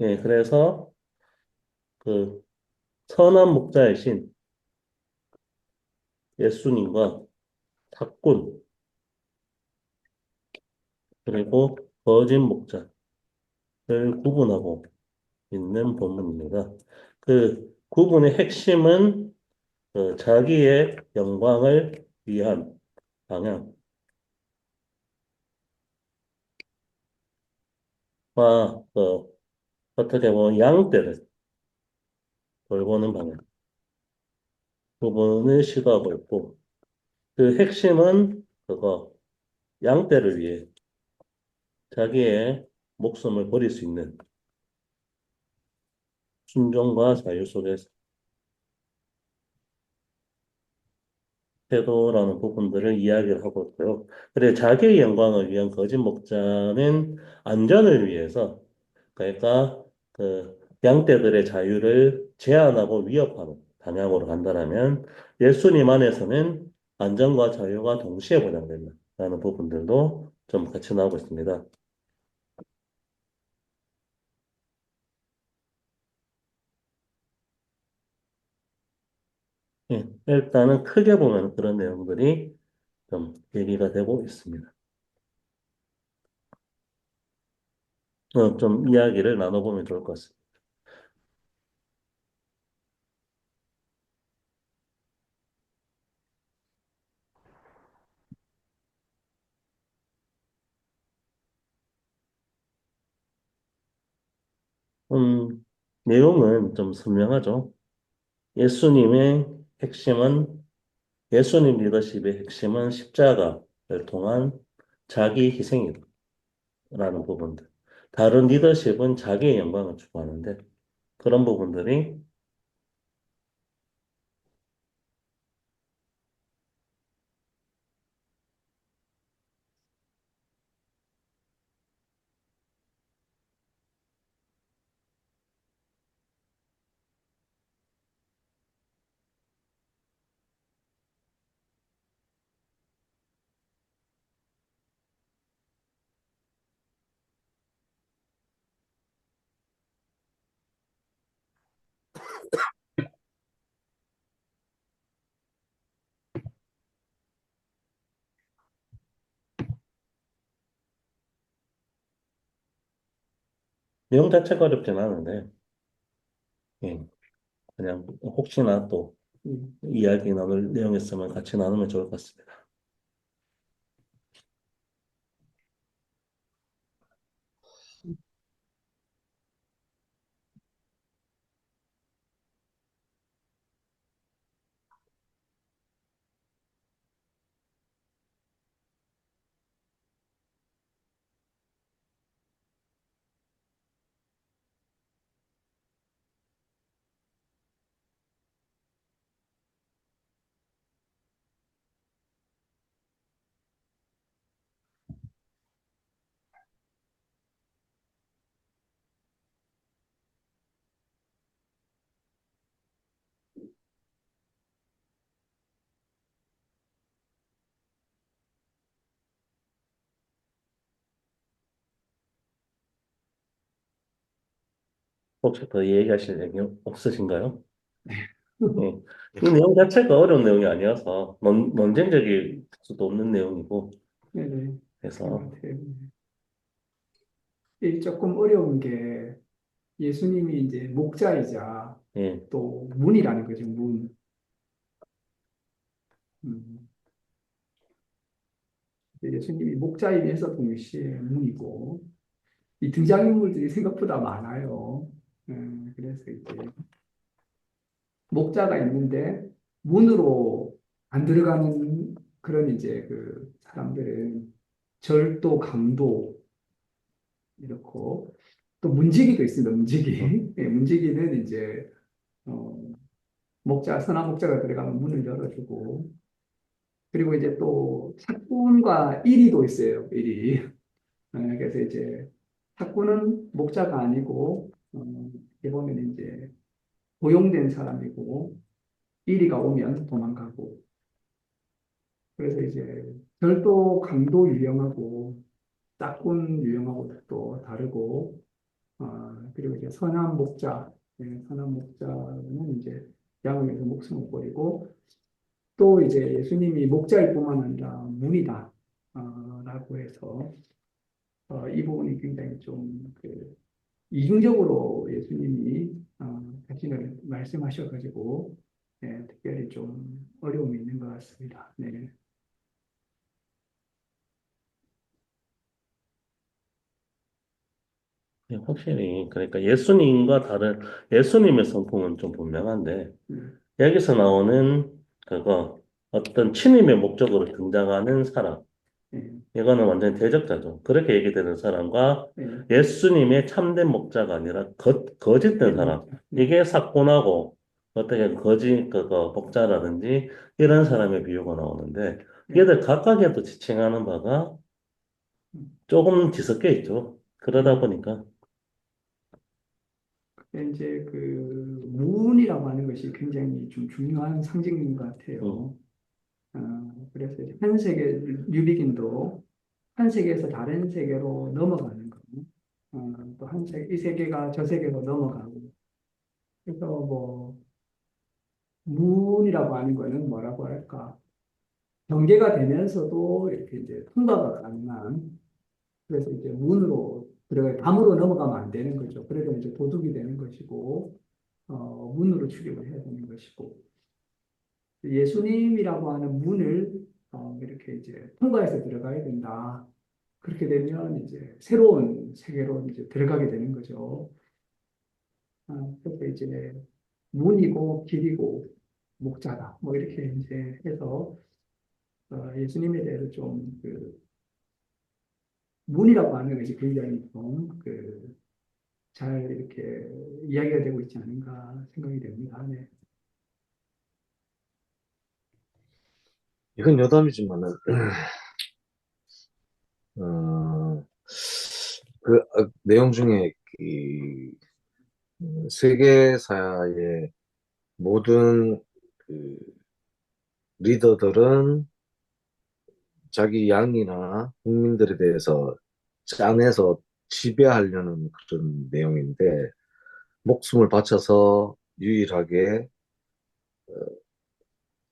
예, 그래서 그 선한 목자의 신 예수님과 탁군 그리고 거짓 목자를 구분하고 있는 본문입니다. 그 구분의 핵심은 그 자기의 영광을 위한 방향. 과, 그, 어떻게 보면 양떼를 돌보는 방향. 부분을 시도하고 있고, 그 핵심은 그거, 양떼를 위해 자기의 목숨을 버릴 수 있는 순종과 자유 속에서 태도라는 부분들을 이야기를 하고 있고요. 그래, 자기의 영광을 위한 거짓 목자는 안전을 위해서, 그러니까 그 양떼들의 자유를 제한하고 위협하는 방향으로 간다라면, 예수님 안에서는 안전과 자유가 동시에 보장된다라는 부분들도 좀 같이 나오고 있습니다. 예, 일단은 크게 보면 그런 내용들이 좀 얘기가 되고 있습니다. 어, 좀 이야기를 나눠보면 좋을 것 같습니다. 음, 내용은 좀 선명하죠. 예수님의 핵심은, 예수님 리더십의 핵심은 십자가를 통한 자기 희생이라는 부분들. 다른 리더십은 자기의 영광을 추구하는데, 그런 부분들이 내용 자체가 어렵진 않은데, 예, 그냥 혹시나 또 이야기 나눌 내용 있으면 같이 나누면 좋을 것 같습니다. 혹시 더 얘기하실 내용 없으신가요? 예. 이 내용 자체가 어려운 내용이 아니어서 논, 논쟁적일 수도 없는 내용이고 네네. 그래서 이 조금 어려운 게 예수님이 이제 목자이자 예, 또 문이라는 거죠, 문. 음. 예수님이 목자이면서 동시에 문이고, 이 등장인물들이 생각보다 많아요. 음, 그래서 이제 목자가 있는데 문으로 안 들어가는 그런 이제 그 사람들은 절도, 강도 이렇고 또 문지기도 있습니다. 문지기. 예, 문지기는 이제 어, 목자 선한 목자가 들어가면 문을 열어주고 그리고 이제 또 삭군과 이리도 있어요. 이리. 예, 그래서 이제 삭군은 목자가 아니고 어, 이렇게 보면 이제 고용된 사람이고 이리가 오면 도망가고. 그래서 이제 절도 강도 유형하고 짝군 유형하고 또 다르고 어, 그리고 이제 선한 목자, 예, 선한 목자는 이제 위해서 목숨을 버리고 또 이제 예수님이 목자일 뿐만 아니라 문이다 어, 라고 해서 어, 이 부분이 굉장히 좀그 이중적으로 예수님이 어, 자신을 말씀하셔가지고 예, 특별히 좀 어려움이 있는 것 같습니다. 네. 예, 확실히 그러니까 예수님과 다른 예수님의 성품은 좀 분명한데 음, 여기서 나오는 그거 어떤 친임의 목적으로 등장하는 사람 예, 이거는 완전히 대적자죠. 그렇게 얘기되는 사람과 예, 예수님의 참된 목자가 아니라 거, 거짓된 사람 이게 사건하고 어떻게 거짓 그거 목자라든지 이런 사람의 비유가 나오는데 얘들 각각에도 지칭하는 바가 조금 뒤섞여 있죠. 그러다 보니까 이제 그 문이라고 하는 것이 굉장히 좀 중요한 상징인 것 같아요. 어, 그래서 이제 한 세계 뉴비긴도 한 세계에서 다른 세계로 넘어가는 거, 어, 또한 세계 이 세계가 저 세계로 넘어가고. 그래서 뭐 문이라고 하는 거는 뭐라고 할까? 경계가 되면서도 이렇게 이제 통과가 가능한 그래서 이제 문으로 들어가 담으로 넘어가면 안 되는 거죠. 그래도 이제 도둑이 되는 것이고 어, 문으로 출입을 해야 되는 것이고 예수님이라고 하는 문을 어, 이렇게 이제 통과해서 들어가야 된다. 그렇게 되면 이제 새로운 세계로 이제 들어가게 되는 거죠. 아, 그래서 이제 문이고 길이고 목자다. 뭐 이렇게 이제 해서 어, 예수님에 대해서 좀그 문이라고 하는 것이 굉장히 좀그 잘 이렇게 이야기가 되고 있지 않은가 생각이 됩니다. 네. 이건 여담이지만은, 어, 그 어, 내용 중에 이 음, 세계사의 모든 그 리더들은 자기 양이나 국민들에 대해서 짜내서 지배하려는 그런 내용인데, 목숨을 바쳐서 유일하게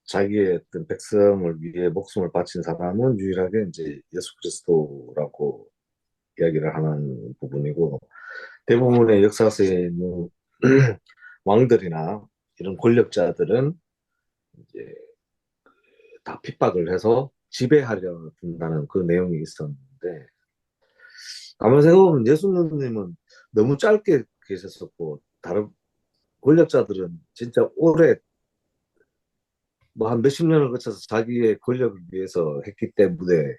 자기의 어떤 백성을 위해 목숨을 바친 사람은 유일하게 이제 예수 그리스도라고 이야기를 하는 부분이고 대부분의 역사서에 있는 왕들이나 이런 권력자들은 이제 다 핍박을 해서 지배하려 든다는 그 내용이 있었는데 가만 생각해보면 예수님은 너무 짧게 계셨었고 다른 권력자들은 진짜 오래 뭐 한 몇십 년을 거쳐서 자기의 권력을 위해서 했기 때문에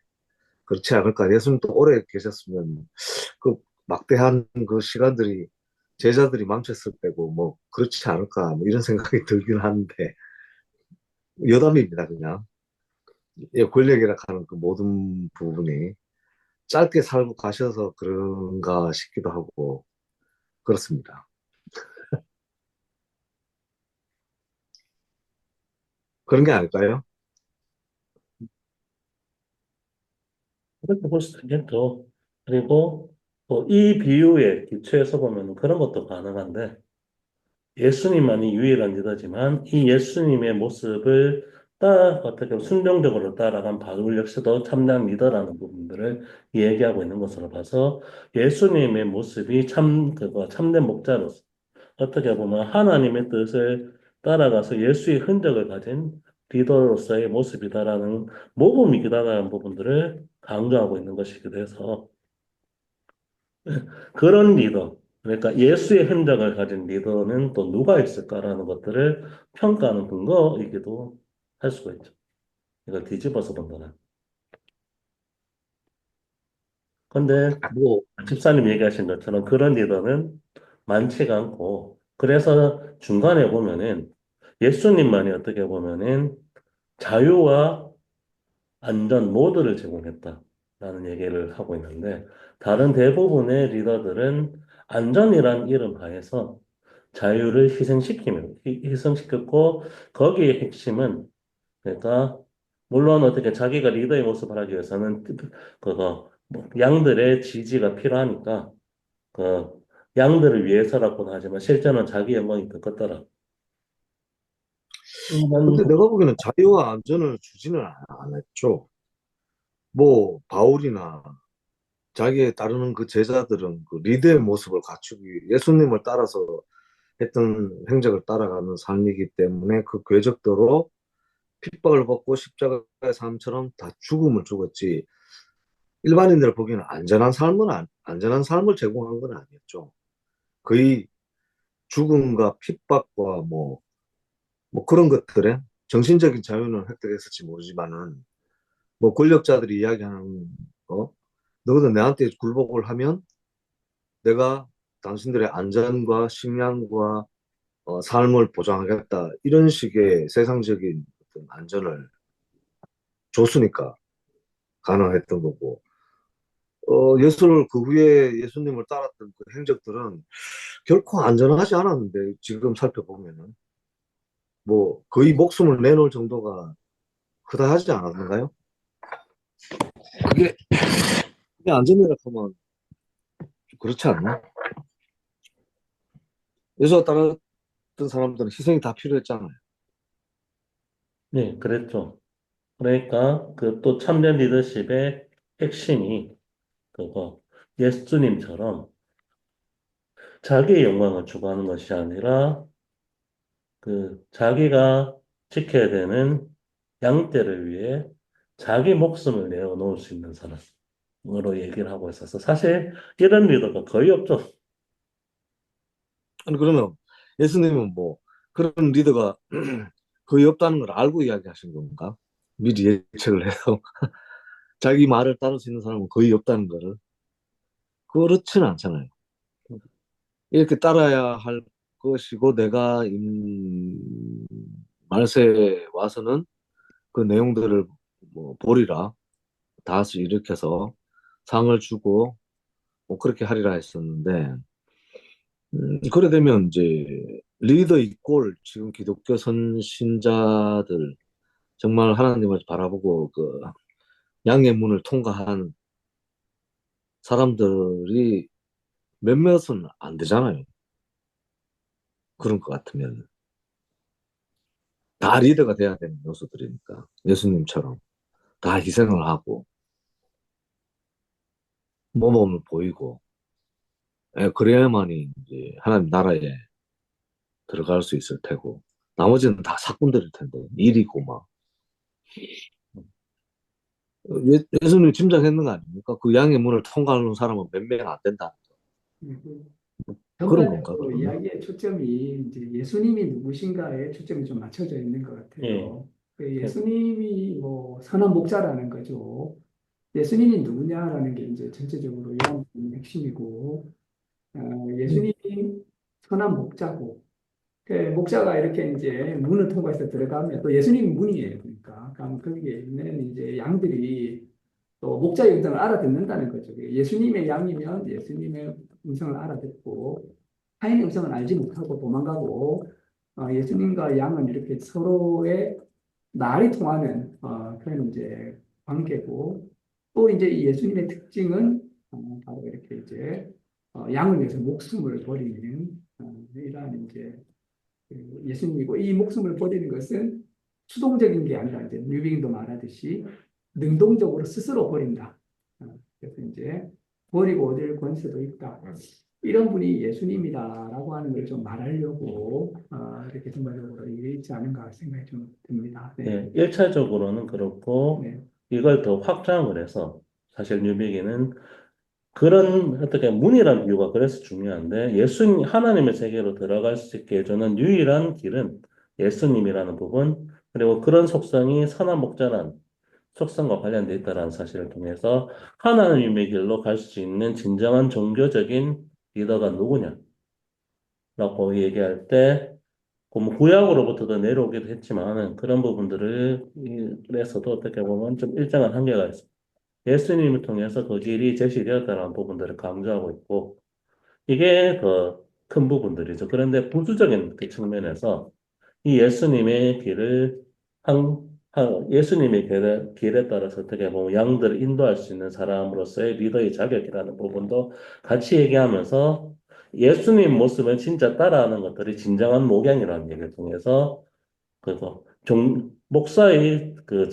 그렇지 않을까. 예수님도 오래 계셨으면 그 막대한 그 시간들이 제자들이 망쳤을 때고 뭐 그렇지 않을까. 뭐 이런 생각이 들긴 하는데 여담입니다, 그냥. 예, 권력이라 하는 그 모든 부분이 짧게 살고 가셔서 그런가 싶기도 하고 그렇습니다. 그런 게 아닐까요? 그렇게 볼 수도 있겠죠. 그리고 또 이 비유에 기초해서 보면 그런 것도 가능한데 예수님만이 유일한 리더지만 이 예수님의 모습을 따 어떻게 순종적으로 따라간 바울 역시도 참된 리더라는 부분들을 얘기하고 있는 것으로 봐서 예수님의 모습이 참 그거 참된 목자로서 어떻게 보면 하나님의 뜻을 따라가서 예수의 흔적을 가진 리더로서의 모습이다라는 모범이다라는 부분들을 강조하고 있는 것이기도 해서 그런 리더, 그러니까 예수의 흔적을 가진 리더는 또 누가 있을까라는 것들을 평가하는 근거이기도 할 수가 있죠. 이걸 뒤집어서 본다는. 근데 뭐 집사님 얘기하신 것처럼 그런 리더는 많지가 않고, 그래서 중간에 보면은 예수님만이 어떻게 보면은 자유와 안전 모두를 제공했다라는 얘기를 하고 있는데, 다른 대부분의 리더들은 안전이란 이름 하에서 자유를 희생시키며, 희- 희생시켰고, 거기에 핵심은, 그러니까, 물론 어떻게 자기가 리더의 모습을 하기 위해서는 그- 그거, 뭐 양들의 지지가 필요하니까, 그, 양들을 위해서라고는 하지만 실제는 자기 영광이 더 컸더라. 인간 근데 내가 보기에는 자유와 안전을 주지는 안, 안 했죠. 뭐 바울이나 자기에 따르는 그 제자들은 그 리더의 모습을 갖추기 예수님을 따라서 했던 행적을 따라가는 삶이기 때문에 그 궤적대로 핍박을 받고 십자가의 삶처럼 다 죽음을 죽었지. 일반인들 보기에는 안전한 삶은 안, 안전한 삶을 제공한 건 아니었죠. 거의 죽음과 핍박과 뭐, 뭐 그런 것들에 정신적인 자유는 획득했을지 모르지만은 뭐 권력자들이 이야기하는 거, 너희들 내한테 굴복을 하면 내가 당신들의 안전과 식량과 어, 삶을 보장하겠다. 이런 식의 세상적인 어떤 안전을 줬으니까 가능했던 거고. 어, 예수를 그 후에 예수님을 따랐던 그 행적들은 결코 안전하지 않았는데 지금 살펴보면은 뭐 거의 목숨을 내놓을 정도가 크다 하지 않았는가요? 그게 그게 안전이라 하면 좀 그렇지 않나? 예수가 따랐던 사람들은 희생이 다 필요했잖아요. 네, 그랬죠. 그러니까 그 또 참된 리더십의 핵심이 그거 예수님처럼 자기의 영광을 추구하는 것이 아니라 그 자기가 지켜야 되는 양떼를 위해 자기 목숨을 내어놓을 수 있는 사람으로 얘기를 하고 있어서 사실 이런 리더가 거의 없죠. 아니 그러면 예수님은 뭐 그런 리더가 거의 없다는 걸 알고 이야기하신 건가? 미리 예측을 해서 자기 말을 따를 수 있는 사람은 거의 없다는 거를 그렇지는 않잖아요. 이렇게 따라야 할 것이고 내가 임 말세에 와서는 그 내용들을 뭐 보리라 다시 일으켜서 상을 주고 뭐 그렇게 하리라 했었는데 음, 그래 되면 이제 리더 이꼴 지금 기독교 선신자들 정말 하나님을 바라보고 그 양의 문을 통과한 사람들이 몇몇은 안 되잖아요. 그런 것 같으면 다 리더가 돼야 되는 요소들이니까 예수님처럼 다 희생을 하고 모범을 보이고 예, 그래야만이 이제 하나님 나라에 들어갈 수 있을 테고 나머지는 다 사꾼들일 텐데 일이고 막 예, 예수님 짐작했는 거 아닙니까? 그 양의 문을 통과하는 사람은 몇 명 안 된다. 그런 건가, 그러면? 이야기의 초점이 이제 예수님이 누구신가에 초점이 좀 맞춰져 있는 것 같아요. 그 예수님이 뭐 선한 목자라는 거죠. 예수님이 누구냐라는 게 이제 전체적으로 요한복음의 핵심이고, 어, 예수님이 선한 목자고, 그 목자가 이렇게 이제 문을 통과해서 들어가면 또 예수님이 문이에요. 그러니까, 거기에 있는 이제 양들이 또 목자의 음성을 알아듣는다는 거죠. 예수님의 양이면 예수님의 음성을 알아듣고 타인의 음성을 알지 못하고 도망가고 어, 예수님과 양은 이렇게 서로의 말이 통하는 어, 그런 이제 관계고 또 이제 이 예수님의 특징은 어, 바로 이렇게 이제 어, 양을 위해서 목숨을 버리는 어, 이러한 이제 그 예수님이고 이 목숨을 버리는 것은 수동적인 게 아니라 이제 뉴빙도 말하듯이 능동적으로 스스로 버린다. 어, 그래서 이제 버리고 얻을 권세도 있다. 이런 분이 예수님이다라고 하는 걸 좀 말하려고 어, 이렇게 전반적으로 있지 않은가 생각이 좀 듭니다. 네. 네, 1차적으로는 그렇고 네. 이걸 더 확장을 해서 사실 뉴비기는 그런 어떻게 문이란 비유가 그래서 중요한데 예수님 하나님의 세계로 들어갈 수 있게 해주는 유일한 길은 예수님이라는 부분 그리고 그런 속성이 선한 목자란 속성과 관련돼 있다는 사실을 통해서 하나님의 길로 갈 수 있는 진정한 종교적인 리더가 누구냐? 라고 얘기할 때, 그뭐 구약으로부터도 내려오기도 했지만은 그런 부분들을, 이- 그래서도 어떻게 보면 좀 일정한 한계가 있습니다. 예수님을 통해서 그 길이 제시되었다는 부분들을 강조하고 있고, 이게 더큰 부분들이죠. 그런데 부수적인 그 측면에서 이 예수님의 길을 한, 한 예수님의 길에, 길에 따라서 어떻게 보면 양들을 인도할 수 있는 사람으로서의 리더의 자격이라는 부분도 같이 얘기하면서 예수님 모습을 진짜 따라하는 것들이 진정한 목양이라는 얘기를 통해서 그거 종 목사의 그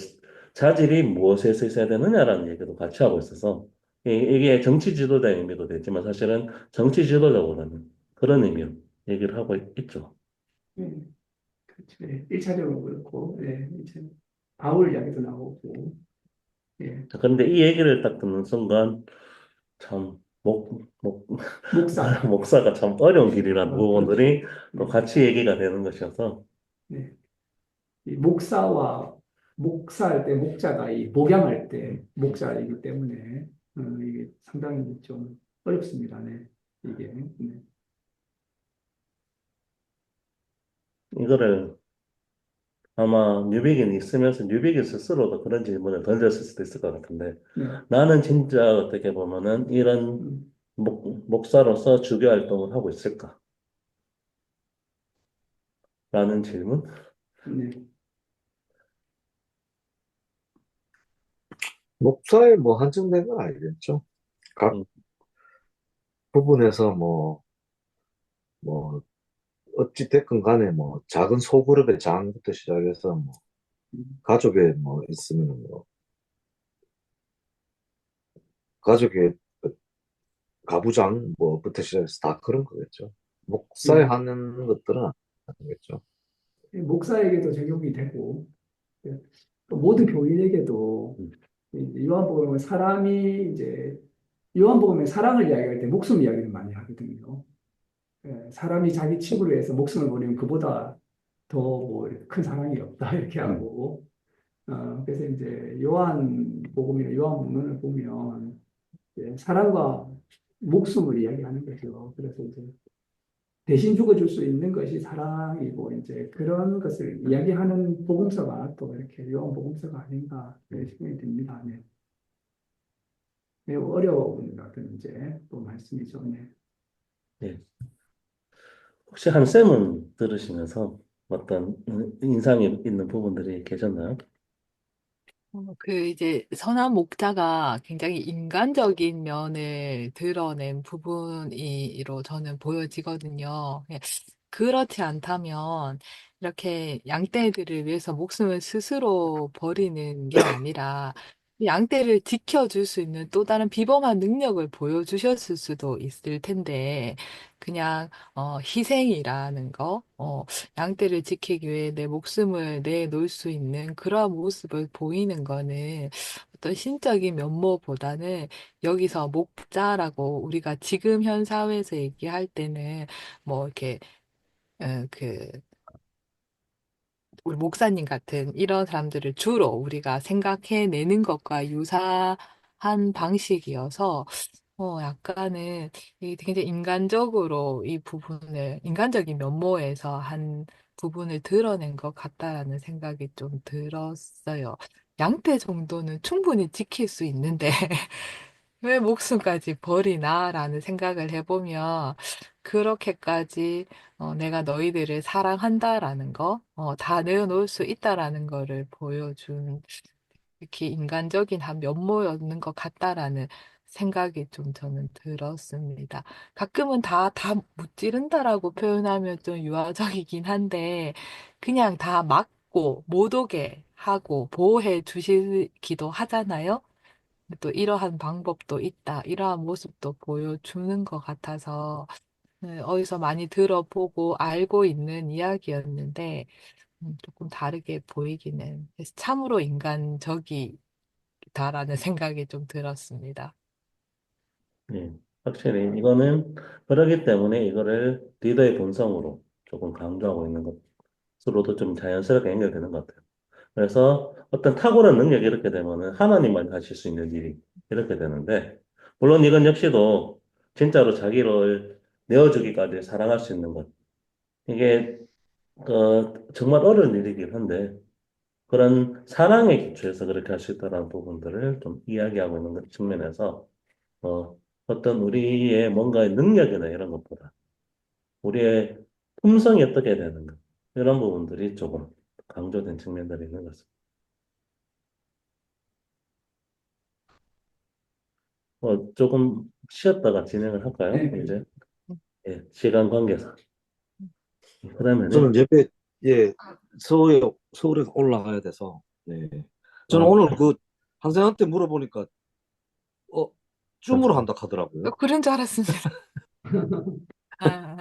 자질이 무엇에서 있어야 되느냐라는 얘기도 같이 하고 있어서 이- 이게 정치 지도자의 의미도 되지만 사실은 정치 지도자보다는 그런 의미로 얘기를 하고 있- 있죠. 예, 그렇죠. 예, 1차적으로 그렇고, 예, 이제 바울 이야기도 나오고, 예, 자, 그런데 이 얘기를 딱 듣는 순간 참 목, 목, 목사, 목사가 참 어려운 길이라는 어, 부분들이 또 예, 같이 얘기가 되는 것이어서. 예. 이 목사와 목사할 때 목자가 이 목양할 때 목자이기 때문에 어, 이게 상당히 좀 어렵습니다. 네, 이게 네. 이거를 아마 뉴비긴이 있으면서 뉴비긴 스스로도 그런 질문을 던졌을 수도 있을 것 같은데 네. 나는 진짜 어떻게 보면은 이런 음, 목, 목사로서 주교 활동을 하고 있을까? 라는 질문? 네. 목사에 뭐 한정된 건 아니겠죠. 각 음. 부분에서 뭐, 뭐, 어찌 됐건 간에 뭐, 작은 소그룹의 장부터 시작해서 뭐, 가족에 뭐, 있으면 뭐, 가족의 그 가부장 뭐부터 시작해서 다 그런 거겠죠. 목사에 음. 하는 것들은 아니겠죠. 이 목사에게도 적용이 되고 예, 또 모든 교인에게도 음. 이 요한복음은 사람이 이제 요한복음에 사랑을 이야기할 때 목숨 이야기를 많이 하거든요. 예, 사람이 자기 친구를 위해서 목숨을 버리면 그보다 더 뭐 큰 사랑이 없다 이렇게 하고 어, 그래서 이제 요한복음이나 요한문을 보면 사랑과 목숨을 이야기하는 거죠. 그래서 이제 대신 죽어줄 수 있는 것이 사랑이고 이제 그런 것을 이야기하는 복음서가 또 이렇게 요한 복음서가 아닌가 그런 생각이 듭니다. 네. 매우 어려운 어떤 이제 또 말씀이죠. 네. 예. 혹시 한 쌤은 들으시면서 어떤 인상이 있는 부분들이 계셨나요? 어, 그 이제 선한 목자가 굉장히 인간적인 면을 드러낸 부분이로 저는 보여지거든요. 예, 그렇지 않다면 이렇게 양떼들을 위해서 목숨을 스스로 버리는 게 아니라 이 양떼를 지켜줄 수 있는 또 다른 비범한 능력을 보여주셨을 수도 있을 텐데 그냥 어, 희생이라는 거, 어, 양떼를 지키기 위해 내 목숨을 내놓을 수 있는 그러한 모습을 보이는 거는 어떤 신적인 면모보다는 여기서 목자라고 우리가 지금 현 사회에서 얘기할 때는 뭐 이렇게 어, 그 우리 목사님 같은 이런 사람들을 주로 우리가 생각해내는 것과 유사한 방식이어서 어, 약간은 이 굉장히 인간적으로 이 부분을, 인간적인 면모에서 한 부분을 드러낸 것 같다라는 생각이 좀 들었어요. 양떼 정도는 충분히 지킬 수 있는데, 왜 목숨까지 버리나라는 생각을 해보면, 그렇게까지 어, 내가 너희들을 사랑한다라는 거, 어, 다 내어놓을 수 있다라는 거를 보여준 이렇게 인간적인 한 면모였는 것 같다라는 생각이 좀 저는 들었습니다. 가끔은 다, 다 무찌른다라고 표현하면 좀 유아적이긴 한데, 그냥 다 막고 못 오게 하고 보호해 주시기도 하잖아요. 또 이러한 방법도 있다. 이러한 모습도 보여주는 것 같아서, 네, 어디서 많이 들어보고 알고 있는 이야기였는데, 음, 조금 다르게 보이기는 해서 참으로 인간적이다라는 생각이 좀 들었습니다. 예, 확실히 이거는 그러기 때문에 이거를 리더의 본성으로 조금 강조하고 있는 것으로도 좀 자연스럽게 연결되는 것 같아요. 그래서 어떤 탁월한 능력이 이렇게 되면은 하나님만 하실 수 있는 일이 이렇게 되는데, 물론 이건 역시도 진짜로 자기를 내어주기까지 사랑할 수 있는 것. 이게 어, 정말 어려운 일이긴 한데, 그런 사랑의 기초에서 그렇게 할 수 있다는 부분들을 좀 이야기하고 있는 측면에서, 어, 어떤 우리의 뭔가의 능력이나 이런 것보다, 우리의 품성이 어떻게 되는가, 이런 부분들이 조금 강조된 측면들이 있는 것 같습니다. 어, 조금 쉬었다가 진행을 할까요? 네. 이제? 예, 시간 관계상. 그러면은 저는 옆에 예 서울에 서울에 올라가야 돼서 네 저는 어. 오늘 그 한생한테 물어보니까 어 줌으로 한다 하더라고요. 그런 줄 알았습니다. 아, 아.